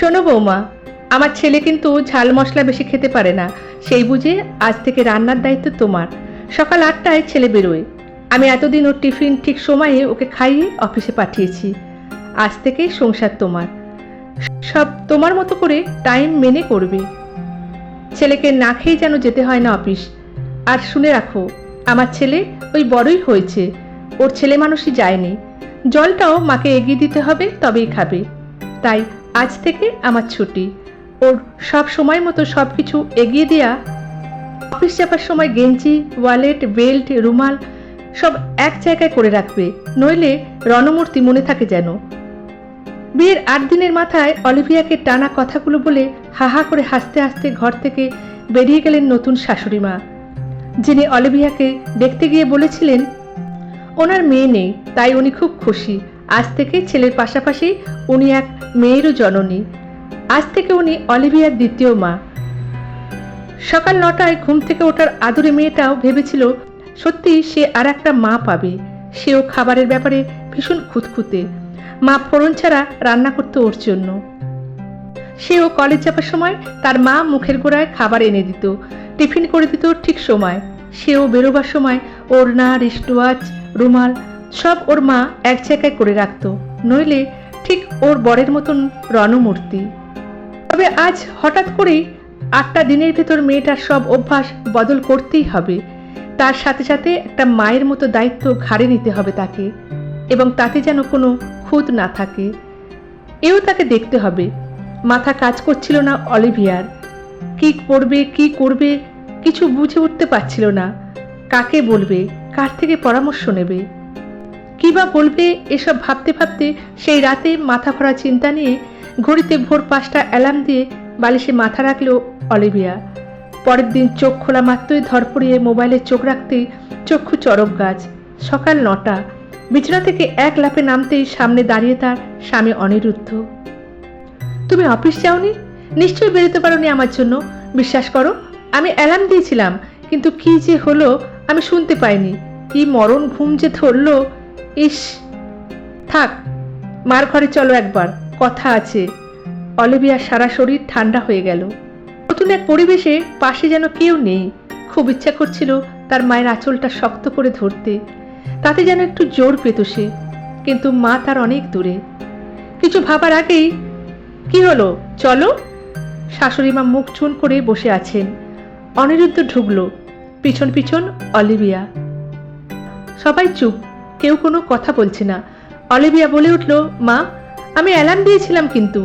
শোনো বৌমা, আমার ছেলে কিন্তু ঝাল মশলা বেশি খেতে পারে না। সেই বুঝে আজ থেকে রান্নার দায়িত্ব তোমার। সকাল আটটায় ছেলে বেরোয়। আমি এতদিন ওর টিফিন ঠিক সময়ে ওকে খাইয়ে অফিসে পাঠিয়েছি। আজ থেকে সংসার তোমার। সব তোমার মতো করে টাইম মেনে করবে। ছেলেকে না খেয়ে যেন যেতে হয় না অফিস। আর শুনে রাখো, আমার ছেলে ওই বড়ই হয়েছে। ওর ছেলে মানুষই যায়নি। জলটাও মাকে এগিয়ে দিতে হবে, তবেই খাবে। তাই আজ থেকে আমার ছুটি। ওর সব সময় মতো সব কিছু এগিয়ে দেয়া, অফিস যাবার সময় গেঞ্জি, ওয়ালেট, বেল্ট, রুমাল সব এক জায়গায় করে রাখবে, নইলে রণমূর্তি মনে থাকে যেন। বিয়ের আট দিনের মাথায় অলিভিয়াকে টানা কথাগুলো বলে হাহা করে হাসতে হাসতে ঘর থেকে বেরিয়ে গেলেন নতুন শাশুড়ি মা, যিনি অলিভিয়াকে দেখতে গিয়ে বলেছিলেন, ওনার মেয়ে নেই, তাই উনি খুব খুশি। আজ থেকে ছেলের পাশাপাশি উনি এক মেয়েরও জননী। আজ থেকে উনি অলিভিয়ার দ্বিতীয় মা। সকাল নটায় ঘুম থেকে ওঠার আদরে মেয়েটাও ভেবেছিল সত্যি সে আর একটা মা পাবে। সেও খাবারের ব্যাপারে ভীষণ খুঁতখুঁতে। মা ফোড়ন ছাড়া রান্না করতো ওর জন্য। সেও কলেজ যাবার সময় তার মা মুখের গোড়ায় খাবার এনে দিত। টিফিন করে দিত ঠিক সময়। সেও বেরোবার সময় ওড়না, রিস্টওয়াচ, রুমাল সব ওর মা এক জায়গায় করে রাখতো, নইলে ঠিক ওর বরের মতন রণমূর্তি। তবে আজ হঠাৎ করেই আটটা দিনের ভেতর মেয়েটার সব অভ্যাস বদল করতেই হবে। তার সাথে সাথে একটা মায়ের মতো দায়িত্ব ঘাড়ে নিতে হবে তাকে, এবং তাতে যেন কোনো খুঁত না থাকে। এও তাকে দেখতে হবে। মাথা কাজ করছিল না অলিভিয়ার। কি করবে কি করবে, কিছু বুঝে উঠতে পারছিল না। কাকে বলবে, কার থেকে পরামর্শ নেবে? কি বা বলবে এসব ভাবতে ভাবতে সেই রাতে মাথা ভরা চিন্তা নিয়ে ঘড়িতে ভোর পাঁচটা অ্যালার্ম দিয়ে বালিশে মাথা রাখল অলিভিয়া। পরের দিন চোখ খোলা মাত্রই ধরপড়িয়ে মোবাইলে চোখ রাখতেই চক্ষু চরক গাছ। সকাল নটা। বিছানা থেকে এক লাফে নামতেই সামনে দাঁড়িয়ে তার স্বামী অনিরুদ্ধ। তুমি অফিস যাওনি? নিশ্চয়ই বেরোতে পারোনি আমার জন্য। বিশ্বাস করো, আমি অ্যালার্ম দিয়েছিলাম, কিন্তু কি যে হলো আমি শুনতে পাইনি। কি মরণ ঘুম যে ধরলো ইস, থাক, মার ঘরে চলো একবার, কথা আছে। অলিভিয়ার সারা শরীর ঠান্ডা হয়ে গেল। নতুন এক পরিবেশে পাশে যেন কেউ নেই। খুব ইচ্ছা করছিল তার মায়ের আঁচলটা শক্ত করে ধরতে। তাতে যেন একটু জোর পেত সে, কিন্তু মা তার অনেক দূরে। কিছু ভাবার আগেই, কি হলো? চলো? শাশুড়ি মা মুখ চুন করে বসে আছেন। অনিরুদ্ধ ঢুকলো, পিছন পিছন অলিভিয়া। সবাই চুপ। কেউ কোনো কথা বলছে না। অলিভিয়া বলে উঠল, মা, আমি অ্যালার্ম দিয়েছিলাম কিন্তু।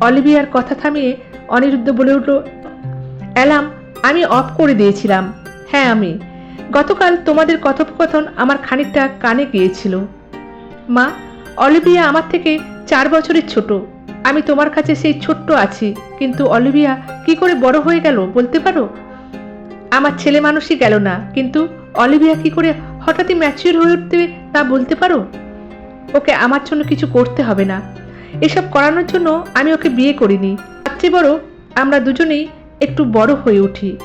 অলিভিয়ার কথা থামিয়ে অনিরুদ্ধ বলে উঠল, অ্যালার্ম আমি অফ করে দিয়েছিলাম। হ্যাঁ আমি। গতকাল তোমাদের কথোপকথন আমার খানিকটা কানে গিয়েছিল। মা, অলিভিয়া আমার থেকে চার বছরের ছোট। আমি তোমার কাছে সেই ছোট্ট আছি, কিন্তু অলিভিয়া কি করে বড় হয়ে গেল বলতে পারো? আমার ছেলে মানুষই গেল না, কিন্তু অলিভিয়া কি করে হঠাৎই ম্যাচিউর হয়ে উঠতে তা বলতে পারো? ওকে আমার জন্য কিছু করতে হবে না। এসব করানোর জন্য আমি ওকে বিয়ে করিনি। তার চেয়ে বড় আমরা দুজনেই একটু বড় হয়ে উঠি।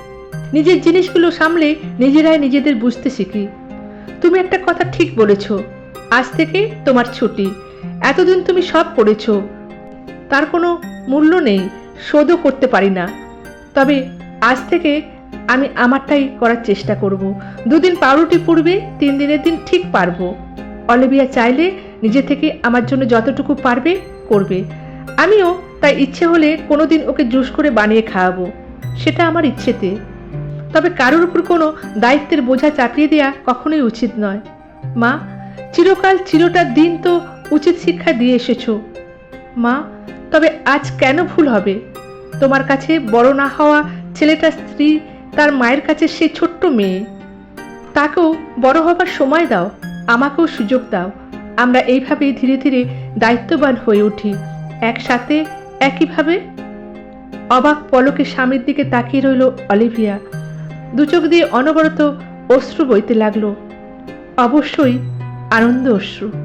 নিজের জিনিসগুলো সামলে নিজেরাই নিজেদের বুঝতে শিখি। তুমি একটা কথা ঠিক বলেছ, আজ থেকে তোমার ছুটি। এতদিন তুমি সব করেছ। তার কোনো মূল্য নেই, শোধও করতে পারি না। তবে আজ থেকে আমি আমারটাই করার চেষ্টা করব। দুদিন পাউরুটি পুড়বে, তিন দিনের দিন ঠিক পারব। অলিভিয়া চাইলে নিজে থেকে আমার জন্য যতটুকু পারবে, করবে। আমিও তাই ইচ্ছে হলে কোনোদিন ওকে জুস করে বানিয়ে খাওয়াবো। সেটা আমার ইচ্ছেতে। তবে কারোর উপর কোনো দায়িত্বের বোঝা চাপিয়ে দেওয়া কখনোই উচিত নয়। মা, চিরকাল চিরটার দিন তো উচিত শিক্ষা দিয়ে এসেছ। মা, তবে আজ কেন ভুল হবে? তোমার কাছে বড় না হওয়া ছেলেটার স্ত্রী তার মায়ের কাছে সে ছোট্ট মেয়ে। তাকেও বড় হবার সময় দাও, আমাকেও সুযোগ দাও। আমরা এইভাবেই ধীরে ধীরে দায়িত্ববান হয়ে উঠি, একসাথে, একইভাবে। অবাক পলকে স্বামীর দিকে তাকিয়ে রইল অলিভিয়া। দুচোখ দিয়ে অনবরত অশ্রু বইতে লাগল। অবশ্যই আনন্দ অশ্রু।